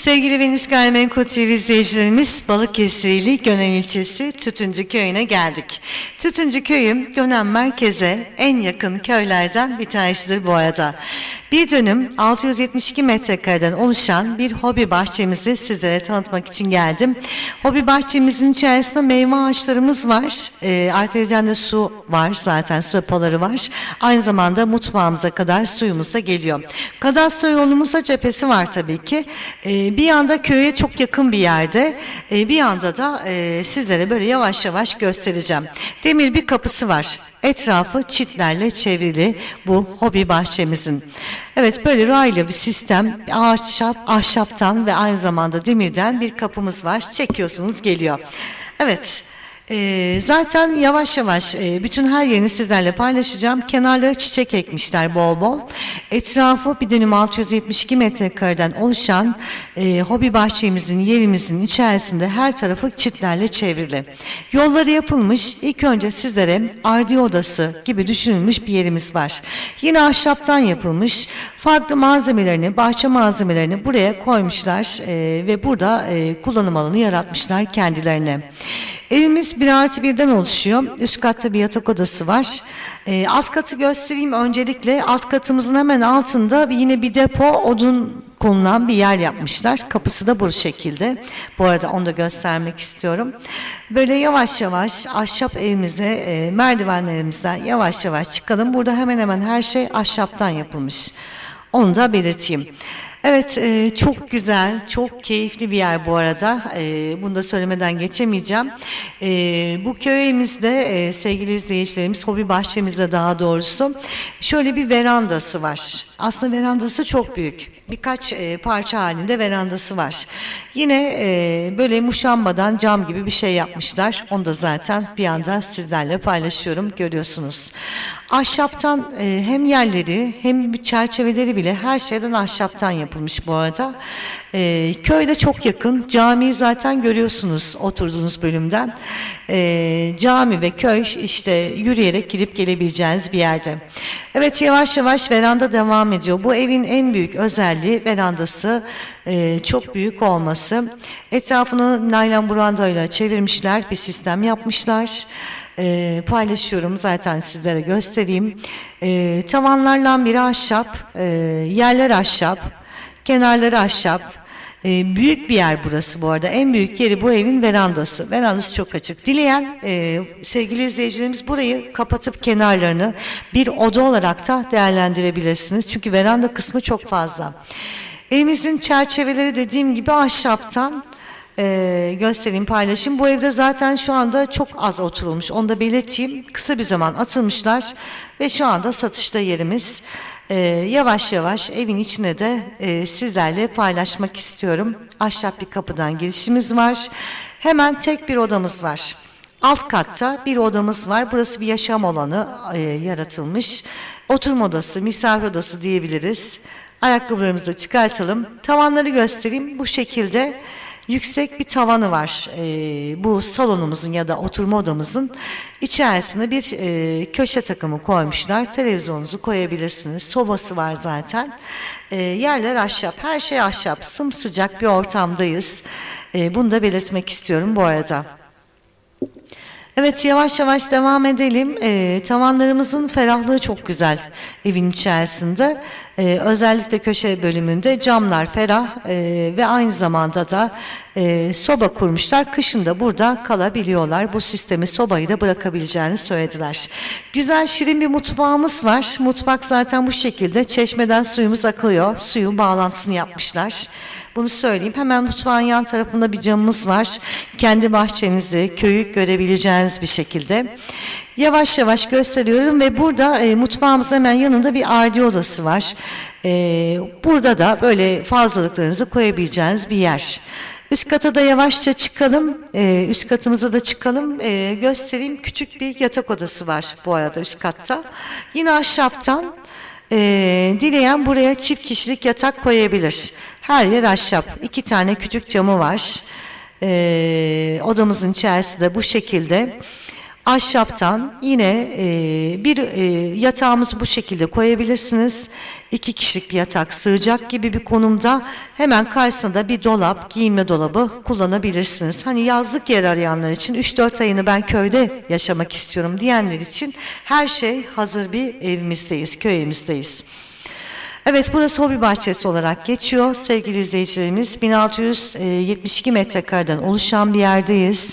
Sevgili Venüs Gayrimenkul TV izleyicilerimiz Balıkesirli Gönen ilçesi Tütüncü Köyü'ne geldik. Tütüncü Köyü Gönen merkeze en yakın köylerden bir tanesidir bu arada. Bir dönüm 672 metrekareden oluşan bir hobi bahçemizi sizlere tanıtmak için geldim. Hobi bahçemizin içerisinde meyve ağaçlarımız var. E, artezyende su var zaten su depoları var. Aynı zamanda mutfağımıza kadar suyumuz da geliyor. Kadastro yolumuzda cephesi var tabii ki. E, bir yanda köye çok yakın bir yerde. E, bir yanda da e, sizlere böyle yavaş yavaş göstereceğim. Demir bir kapısı var. Etrafı çitlerle çevrili bu hobi bahçemizin. Evet böyle raylı bir sistem ahşap, ahşaptan ve aynı zamanda demirden bir kapımız var. Çekiyorsunuz geliyor. Evet. Ee, zaten yavaş yavaş e, bütün her yerini sizlerle paylaşacağım. Kenarlara çiçek ekmişler bol bol. Etrafı bir dönüm 672 metrekareden oluşan e, hobi bahçemizin yerimizin içerisinde her tarafı çitlerle çevrili. Yolları yapılmış. İlk önce sizlere ardi odası gibi düşünülmüş bir yerimiz var. Yine ahşaptan yapılmış. Farklı malzemelerini, bahçe malzemelerini buraya koymuşlar e, ve burada e, kullanım alanı yaratmışlar kendilerine. Evimiz bir artı birden oluşuyor. Üst katta bir yatak odası var. E, alt katı göstereyim öncelikle. Alt katımızın hemen altında yine bir depo odun konulan bir yer yapmışlar. Kapısı da bu şekilde. Bu arada onu da göstermek istiyorum. Böyle yavaş yavaş ahşap evimize e, merdivenlerimizden yavaş yavaş çıkalım. Burada hemen hemen her şey ahşaptan yapılmış. Onu da belirteyim. Evet, e, çok güzel, çok keyifli bir yer bu arada. E, bunu da söylemeden geçemeyeceğim. E, bu köyümüzde e, sevgili izleyicilerimiz, hobi bahçemizde daha doğrusu şöyle bir verandası var. Aslında verandası çok büyük. Birkaç e, parça halinde verandası var. Yine e, böyle muşambadan cam gibi bir şey yapmışlar. Onu da zaten bir anda sizlerle paylaşıyorum, görüyorsunuz. Ahşaptan e, hem yerleri hem çerçeveleri bile her şeyden ahşaptan yapılmış bu arada. E, köyde çok yakın. Camiyi zaten görüyorsunuz oturduğunuz bölümden. E, cami ve köy işte yürüyerek gidip gelebileceğiniz bir yerde. Evet yavaş yavaş veranda devam ediyor. Bu evin en büyük özelliği verandası e, çok büyük olması. Etrafını naylon brandayla çevirmişler, bir sistem yapmışlar. E, paylaşıyorum zaten sizlere göstereyim. E, tavanlarla biri ahşap, e, yerler ahşap, kenarları ahşap. E, büyük bir yer burası bu arada. En büyük yeri bu evin verandası. Verandası çok açık. Dileyen e, sevgili izleyicilerimiz burayı kapatıp kenarlarını bir oda olarak da değerlendirebilirsiniz. Çünkü veranda kısmı çok fazla. Evimizin çerçeveleri dediğim gibi ahşaptan e, göstereyim paylaşayım. Bu evde zaten şu anda çok az oturulmuş. Onu da belirteyim. Kısa bir zaman atılmışlar ve şu anda satışta yerimiz. E, yavaş yavaş evin içine de e, sizlerle paylaşmak istiyorum. Ahşap bir kapıdan girişimiz var. Hemen tek bir odamız var. Alt katta bir odamız var. Burası bir yaşam alanı e, yaratılmış. Oturma odası, misafir odası diyebiliriz. Ayakkabılarımızı da çıkartalım. Tavanları göstereyim. Bu şekilde yüksek bir tavanı var. Ee, bu salonumuzun ya da oturma odamızın içerisine bir e, köşe takımı koymuşlar. Televizyonunuzu koyabilirsiniz. Sobası var zaten. Ee, yerler ahşap. Her şey ahşap. Sımsıcak bir ortamdayız. Ee, bunu da belirtmek istiyorum bu arada. Evet yavaş yavaş devam edelim. Ee, tavanlarımızın ferahlığı çok güzel evin içerisinde. Ee, özellikle köşe bölümünde camlar ferah ee, ve aynı zamanda da e, soba kurmuşlar. Kışın da burada kalabiliyorlar. Bu sistemi sobayı da bırakabileceğini söylediler. Güzel şirin bir mutfağımız var. Mutfak zaten bu şekilde. Çeşmeden suyumuz akıyor. Suyun bağlantısını yapmışlar. Bunu söyleyeyim. Hemen mutfağın yan tarafında bir camımız var. Kendi bahçenizi, köyü görebileceğiniz bir şekilde. Yavaş yavaş gösteriyorum ve burada e, mutfağımızın hemen yanında bir ardi odası var. E, burada da böyle fazlalıklarınızı koyabileceğiniz bir yer. Üst kata da yavaşça çıkalım. E, üst katımıza da çıkalım. E, göstereyim. Küçük bir yatak odası var bu arada üst katta. Yine ahşaptan ee, dileyen buraya çift kişilik yatak koyabilir. Her yer ahşap. İki tane küçük camı var. Ee, odamızın içerisinde bu şekilde. Ahşaptan yine e, bir e, yatağımızı bu şekilde koyabilirsiniz. İki kişilik bir yatak sığacak gibi bir konumda hemen karşısında bir dolap, giyinme dolabı kullanabilirsiniz. Hani yazlık yer arayanlar için 3-4 ayını ben köyde yaşamak istiyorum diyenler için her şey hazır bir evimizdeyiz, köyümüzdeyiz. Evet burası hobi bahçesi olarak geçiyor. Sevgili izleyicilerimiz 1672 metrekareden oluşan bir yerdeyiz.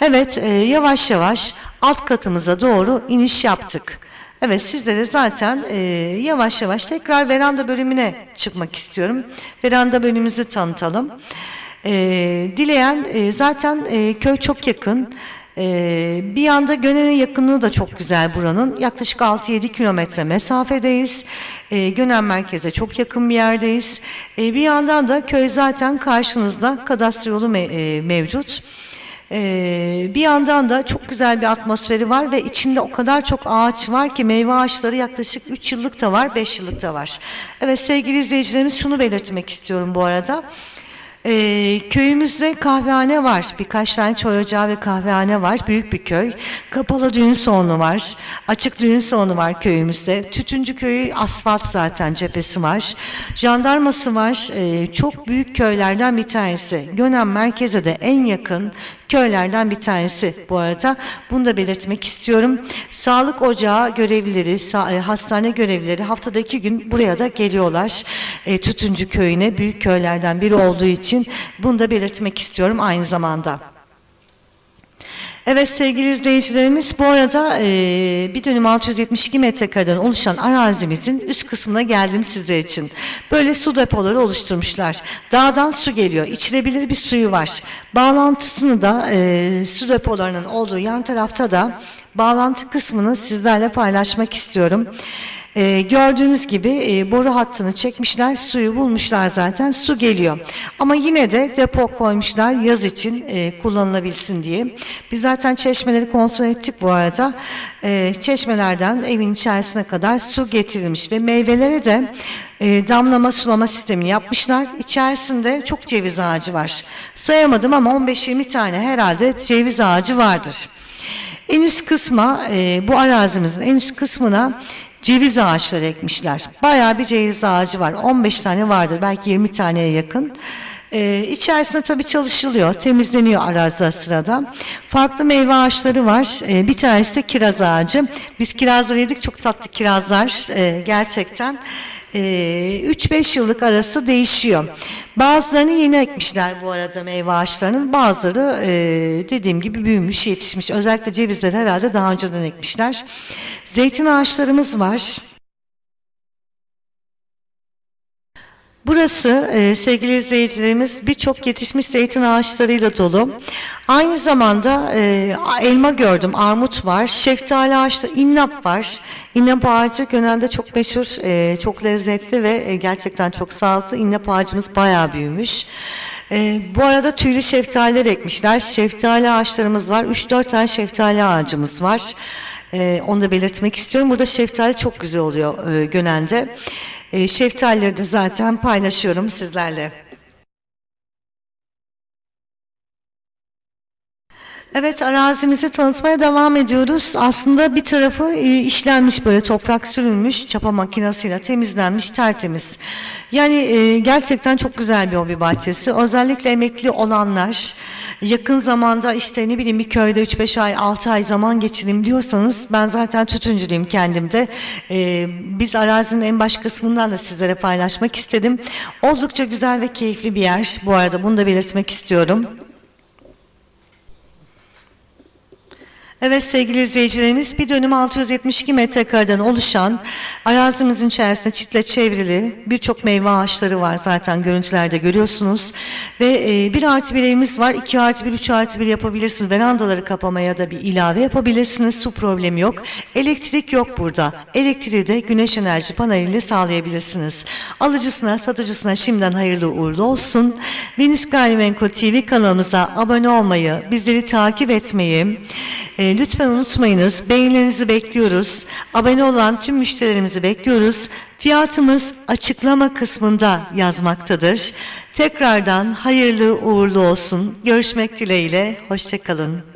Evet e, yavaş yavaş alt katımıza doğru iniş yaptık. Evet sizlere zaten e, yavaş yavaş tekrar veranda bölümüne çıkmak istiyorum. Veranda bölümümüzü tanıtalım. E, dileyen e, zaten e, köy çok yakın. Ee, bir yanda Gönen'e yakınlığı da çok güzel buranın. Yaklaşık 6-7 kilometre mesafedeyiz. Ee, Gönen merkeze çok yakın bir yerdeyiz. Ee, bir yandan da köy zaten karşınızda kadastro yolu me- e, mevcut. Ee, bir yandan da çok güzel bir atmosferi var ve içinde o kadar çok ağaç var ki meyve ağaçları yaklaşık 3 yıllık da var 5 yıllık da var. Evet sevgili izleyicilerimiz şunu belirtmek istiyorum bu arada. Ee, köyümüzde kahvehane var. Birkaç tane çay ocağı ve kahvehane var. Büyük bir köy. Kapalı düğün salonu var. Açık düğün salonu var köyümüzde. Tütüncü köyü asfalt zaten cephesi var. Jandarması var. Ee, çok büyük köylerden bir tanesi. Gönen merkeze de en yakın köylerden bir tanesi bu arada. Bunu da belirtmek istiyorum. Sağlık ocağı görevlileri, e, hastane görevlileri haftada iki gün buraya da geliyorlar. E, Tütüncü köyüne büyük köylerden biri olduğu için bunu da belirtmek istiyorum aynı zamanda. Evet sevgili izleyicilerimiz bu arada e, bir dönüm 672 metrekareden oluşan arazimizin üst kısmına geldim sizler için. Böyle su depoları oluşturmuşlar. Dağdan su geliyor. İçilebilir bir suyu var. Bağlantısını da e, su depolarının olduğu yan tarafta da bağlantı kısmını sizlerle paylaşmak istiyorum. Ee, gördüğünüz gibi e, boru hattını çekmişler, suyu bulmuşlar zaten, su geliyor. Ama yine de depo koymuşlar yaz için e, kullanılabilsin diye. Biz zaten çeşmeleri kontrol ettik bu arada. E, çeşmelerden evin içerisine kadar su getirilmiş ve meyvelere de e, damlama sulama sistemini yapmışlar. İçerisinde çok ceviz ağacı var. Sayamadım ama 15-20 tane herhalde ceviz ağacı vardır. En üst kısma, e, bu arazimizin en üst kısmına ceviz ağaçları ekmişler. Bayağı bir ceviz ağacı var. 15 tane vardır. Belki 20 taneye yakın. Ee, içerisinde tabii çalışılıyor. Temizleniyor arada sırada. Farklı meyve ağaçları var. Ee, bir tanesi de kiraz ağacı. Biz kirazları yedik. Çok tatlı kirazlar. Ee, gerçekten. 3-5 yıllık arası değişiyor. Bazılarını yeni ekmişler bu arada meyve ağaçlarının. Bazıları e, dediğim gibi büyümüş, yetişmiş. Özellikle cevizleri herhalde daha önceden ekmişler. Zeytin ağaçlarımız var. Burası e, sevgili izleyicilerimiz birçok yetişmiş zeytin ağaçlarıyla dolu. Aynı zamanda e, elma gördüm, armut var, şeftali ağaçları, innap var. İnnap ağacı Gönen'de çok meşhur, e, çok lezzetli ve e, gerçekten çok sağlıklı. İnnap ağacımız bayağı büyümüş. E, bu arada tüylü şeftaliler ekmişler. Şeftali ağaçlarımız var. 3-4 tane şeftali ağacımız var. E, onu da belirtmek istiyorum. Burada şeftali çok güzel oluyor e, Gönen'de. E, şeftalileri de zaten paylaşıyorum sizlerle. Evet arazimizi tanıtmaya devam ediyoruz. Aslında bir tarafı e, işlenmiş böyle toprak sürülmüş, çapa makinesiyle temizlenmiş, tertemiz. Yani e, gerçekten çok güzel bir hobi bahçesi. Özellikle emekli olanlar yakın zamanda işte ne bileyim bir köyde 3-5 ay 6 ay zaman geçireyim diyorsanız ben zaten tütüncülüyüm kendimde. E, biz arazinin en baş kısmından da sizlere paylaşmak istedim. Oldukça güzel ve keyifli bir yer. Bu arada bunu da belirtmek istiyorum. Evet sevgili izleyicilerimiz bir dönüm 672 metrekareden oluşan arazimizin içerisinde çitle çevrili birçok meyve ağaçları var zaten görüntülerde görüyorsunuz. Ve e, bir artı bir evimiz var 2 artı bir 3 artı bir yapabilirsiniz. Verandaları kapamaya da bir ilave yapabilirsiniz. Su problemi yok. Elektrik yok burada. Elektriği de güneş enerji paneliyle sağlayabilirsiniz. Alıcısına satıcısına şimdiden hayırlı uğurlu olsun. Deniz Gayrimenkul TV kanalımıza abone olmayı, bizleri takip etmeyi, e, lütfen unutmayınız. Beğenilerinizi bekliyoruz. Abone olan tüm müşterilerimizi bekliyoruz. Fiyatımız açıklama kısmında yazmaktadır. Tekrardan hayırlı uğurlu olsun. Görüşmek dileğiyle. Hoşçakalın.